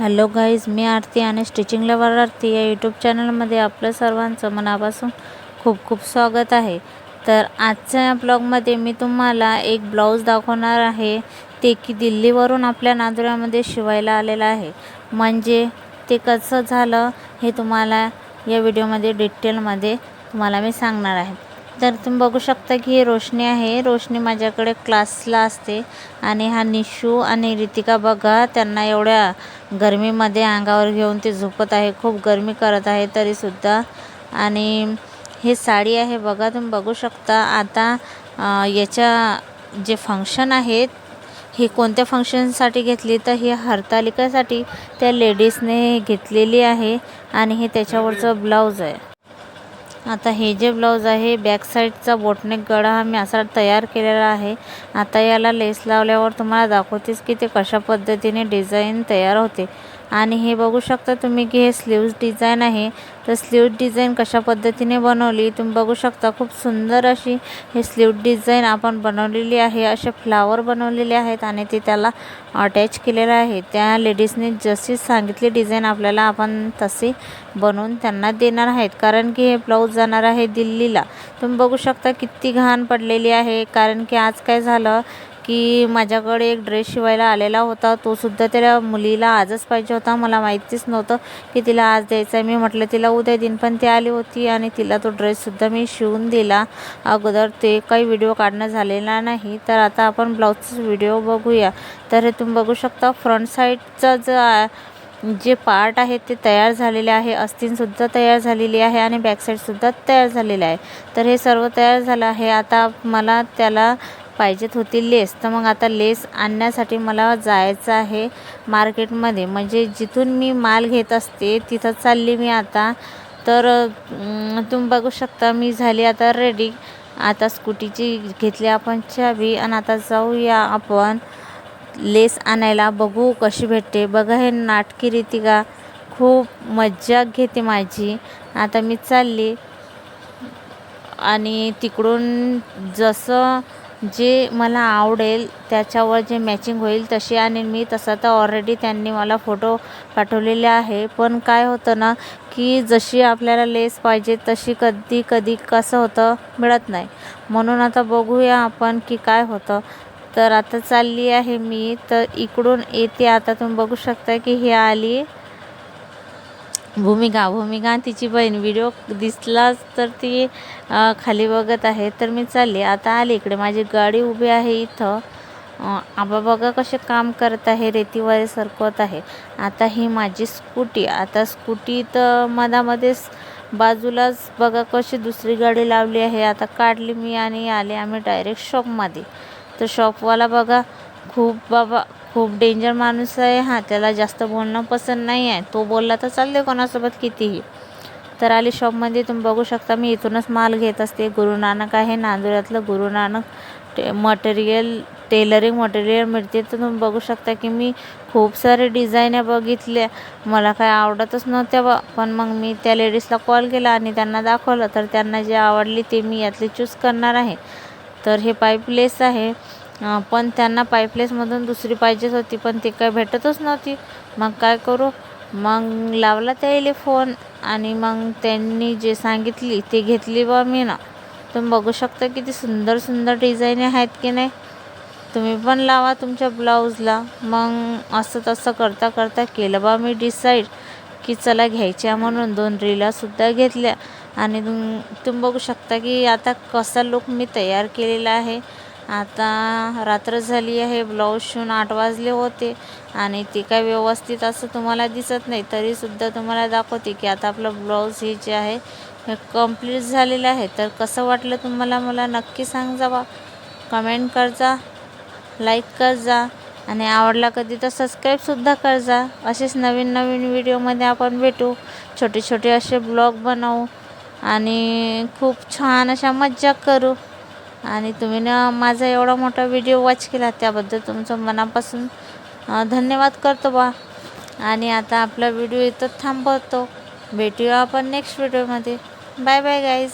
Hello guys मी आरती आणि stitching lover आरती या YouTube चॅनलमध्ये आपलं सर्वांचं मनापासून खूप खूप स्वागत आहे. तर आजच्या या ब्लॉगमध्ये मी तुम्हाला एक ब्लाऊज दाखवणार आहे. ते की दिल्लीवरून आपल्या नांदुऱ्यामध्ये शिवायला आलेलं आहे. म्हणजे ते कसं झालं हे तुम्हाला या व्हिडिओमध्ये डिटेलमध्ये तुम्हाला मी सांगणार आहे. तर तुम्ही बघू शकता की ही रोशनी आहे. रोशनी माझ्याकडे क्लासला असते. आणि हा निशू आणि रितिका बघा त्यांना एवढ्या गरमीमध्ये अंगावर घेऊन ते झोपत आहे. खूप गरमी करत आहे तरीसुद्धा. आणि हे साडी आहे बघा तुम्ही बघू शकता. आता याच्या जे फंक्शन आहेत ही कोणत्या फंक्शनसाठी घेतली? तर ही हरतालिकासाठी त्या लेडीजने घेतलेली आहे. आणि हे त्याच्यावरचं ब्लाऊज आहे. आता हे जे ब्लाऊज आहे बॅक साईडचा बोटनेक गळा हा मी असा तयार केलेला आहे. आता याला लेस लावल्यावर तुम्हाला दाखवतेच की ते कशा पद्धतीने डिझाईन तयार होते. आणि हे बघू शकता तुम्ही की हे स्लीव्ज डिझाईन आहे. तर स्लीव्ज डिझाईन कशा पद्धतीने बनवली तुम्ही बघू शकता खूप सुंदर अशी हे स्लीव्ज डिझाईन आपण बनवलेली आहे. असे फ्लावर बनवलेले आहेत आणि ते त्याला अटॅच केलेलं आहे. त्या लेडीजने जशी सांगितली डिझाईन आपल्याला आपण तशी बनवून त्यांना देणार आहेत. कारण की हे ब्लाऊज जाणार आहे दिल्लीला. तुम्ही बघू शकता किती घाण पडलेली आहे. कारण की आज काय झालं की माझ्याकडे एक ड्रेस शिवायला आलेला होता. तो सुद्धा त्या मुलीला आजच पाहिजे होता. मला माहितीच नव्हतं की तिला आज द्यायचा आहे मी म्हटलं तिला उद्या दिन पण ती आली होती आणि तिला तो ड्रेससुद्धा मी शिवून दिला. अगोदर ते काही व्हिडिओ काढणं झालेला नाही. तर आता आपण ब्लाऊजचा व्हिडिओ बघूया. तर हे तुम्ही बघू शकता फ्रंट साईडचा जो जे पार्ट आहे ते तयार झालेले आहे. अस्तीनसुद्धा तयार झालेली आहे आणि बॅकसाईडसुद्धा तयार झालेले आहे. तर हे सर्व तयार झालं आहे. आता मला त्याला पाहिजेत होती लेस. तर मग आता लेस आणण्यासाठी मला जायचं आहे मार्केटमध्ये. म्हणजे जिथून मी माल घेत असते तिथं चालली मी आता. तर तुम्ही बघू शकता मी झाली आता रेडी आता स्कूटीची घेतली आपण चावी आणि आता जाऊया आपण लेस आणायला. बघू कशी भेटते. बघा हे नाटकी रीतिका खूप मज्जा घेते माझी. आता मी चालली. आणि तिकडून जसं जे मला आवडेल त्याच्यावर जे मॅचिंग होईल तशी आणि मी तसं तर ऑलरेडी त्यांनी मला फोटो पाठवलेले आहे. पण काय होतं ना की जशी आपल्याला लेस पाहिजे तशी कधी कधी कसं होतं मिळत नाही. म्हणून आता बघूया आपण की काय होतं. तर आता चालली आहे मी तर इकडून येते. आता तुम्ही बघू शकता की ही आली भूमिका भूमिका. तिची बहीण व्हिडिओ दिसलाच तर ती खाली बघत आहे. तर मी चालले. आता आली इकडे. माझी गाडी उभी आहे इथं. आबा बघा कसे काम करत आहे. रेतीवारे सरकवत आहे. आता ही माझी स्कूटी. आता स्कूटी तर मधामध्येच बाजूलाच बघा कशी दुसरी गाडी लावली आहे. आता काढली मी आणि आले आम्ही डायरेक्ट शॉपमध्ये तर शॉपवाला बघा खूप बाबा खूप डेंजर माणूस आहे. हा त्याला जास्त बोलणं पसंत नाही आहे. तो बोलला तर चालते कोणासोबत कितीही. तर आली शॉपमध्ये तुम्ही बघू शकता मी इथूनच माल घेत असते. गुरु नानक आहे नांदुऱ्यातलं गुरु नानक. टे मटेरियल टेलरिंग मटेरियल मिळते. तर तुम्ही बघू शकता की मी खूप सारे डिझाईन बघितल्या मला काय आवडतच नव्हत्या बा. पण मग मी त्या लेडीजला कॉल केला आणि त्यांना दाखवलं. तर त्यांना जे आवडली ते मी यातली चूज करणार आहे. तर हे पाईपलेस आहे. पण त्यांना पाईपलेसमधून दुसरी पाहिजेच होती पण ती काय भेटतच नव्हती. मग काय करू? मग लावला त्याला फोन आणि मग त्यांनी जे सांगितली ते घेतली बा मी ना तुम्ही बघू शकता किती सुंदर सुंदर डिझाईन आहेत की नाही. तुम्ही पण लावा तुमच्या ब्लाऊजला. मग असं तसं करता करता केलं बा मी डिसाईड की चला घ्यायच्या म्हणून. दोन रीलासुद्धा घेतल्या. आणि तुम तुम्ही बघू शकता की आता कसा लुक मी तयार केलेला आहे. आता रात्र झाली आहे ब्लाऊज शिवून आठ वाजले होते आणि ते काय व्यवस्थित असं तुम्हाला दिसत नाही तरीसुद्धा तुम्हाला दाखवते की आता आपलं ब्लाऊज हे जे आहे हे कंप्लीट झालेलं आहे. तर कसं वाटलं तुम्हाला मला नक्की सांग जावा कमेंट कर जा लाईक कर जा आणि आवडला कधी तर सबस्क्राईबसुद्धा कर जा असेच नवीन नवीन व्हिडिओमध्ये आपण भेटू. छोटे छोटे असे ब्लॉग बनवू आणि खूप छान अशा मज्जा करू. आणि तुम्ही ना माझा एवढा मोठा व्हिडिओ वॉच केला त्याबद्दल तुमचं मनापासून धन्यवाद करतो बा. आणि आता आपला व्हिडिओ इथं थांबवतो. भेटूया आपण नेक्स्ट व्हिडिओमध्ये बाय बाय गाईज